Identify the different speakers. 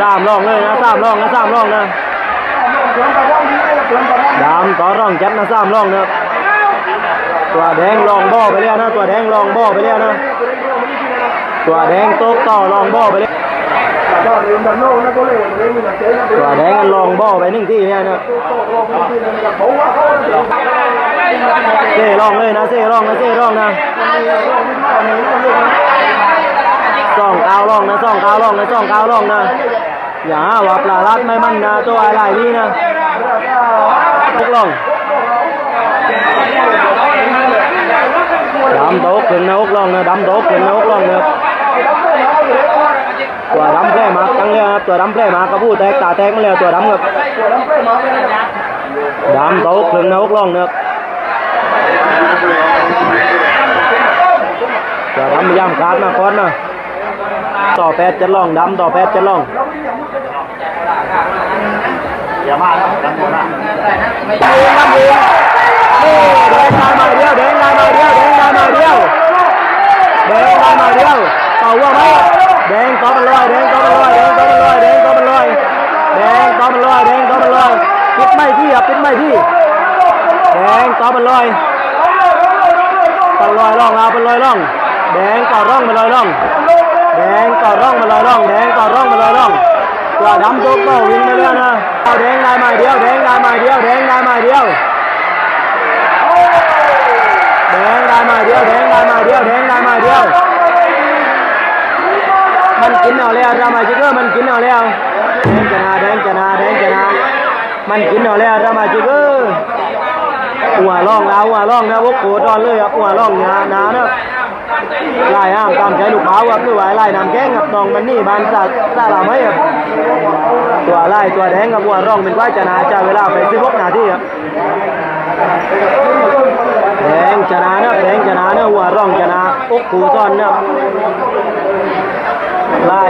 Speaker 1: สามร่องเลยนะสามร่องนะสามร่องนะดำต่อร่องจัดนะสามร่องนะตัวแดงลองบ่อไปแล้วนะตัวแดงลองบ่อไปแล้วนะตัวแดงโต๊ะต่อลองบ่อไปแล้วตัวแดงลองบ่อไปหนึ่งที่เนี่ยนะเซ่ร่องเลยนะเซ่ร่องนะเซ่ร่องนะ ซ่องก้าวร่องนะซ่องก้าวร่องนะซ่องก้าวร่องนะอย่าว่าปลาลัดไม่มั่นนะตัวอะไรนี่นะพวกร่องดำโต๊ะขึ้นนะอกร่องนะดำโต๊ะขึ้นนะอกร่องนะตัวดำแพร่มาตั้งเลยครับตัวดำแพร่มากระพู้แตกตาแตกมาแล้วตัวดำครับดำโต๊ะขึ้นนะอกร่องนะตัวดำย่ำขาดมาก่อนนะ ต่อแปดจะล่องดำต่อแปดจะล่อง
Speaker 2: อย่ามาครับกันหมดนะ
Speaker 1: แดงลายมาเดียวแดงลายมาเดียวแดงลายมาเดียวแดงลายมาเดียวเป่าว่าไหมแดงต่อมันลอยแดงต่อมันลอยแดงต่อมันลอยแดงต่อมันลอยแดงต่อมันลอยแดงต่อมันลอยปิดไม่ที่อะปิดไม่ที่แดงต่อมันลอยต่อลอยร่องเอาเป็นลอยร่องแดงต่อร่องมันลอยร่องแดง ร่องแดงต่อร่องมันลยร่องตัวดำตัวเป้าวิ่งมาแล้วนะเอาแดงลายมาเดียวแดงลายมาเดียวแดงลายมาเดียวแดงลายมาเดียวแดงลายมาเดียวแดงลายมาเดียวมันกินเอาแล้วรามาจิเกอร์มันกินเอาแล้วแดงจนาแดงจนาแดงจนามันกินเอาแล้วรามาจิเกอร์หัวร่องแล้วหัวร่องนะพวกโคตอนเลยครับหัวร่องนาหนานะ ไล่ห้ามตามใจลูกเ้าครับคือว่าไล่นำแกงกับตองมันนี่บานซาซาลาไม่ครับตัวไล่ตัวแดงกับหัวร่องเป็นว่าจะนาจะเวลาไปสิบหกนาทีครับแดงชนะนะแดงชนะนะหัวร่องชนะอกขูซ้อนนะไล่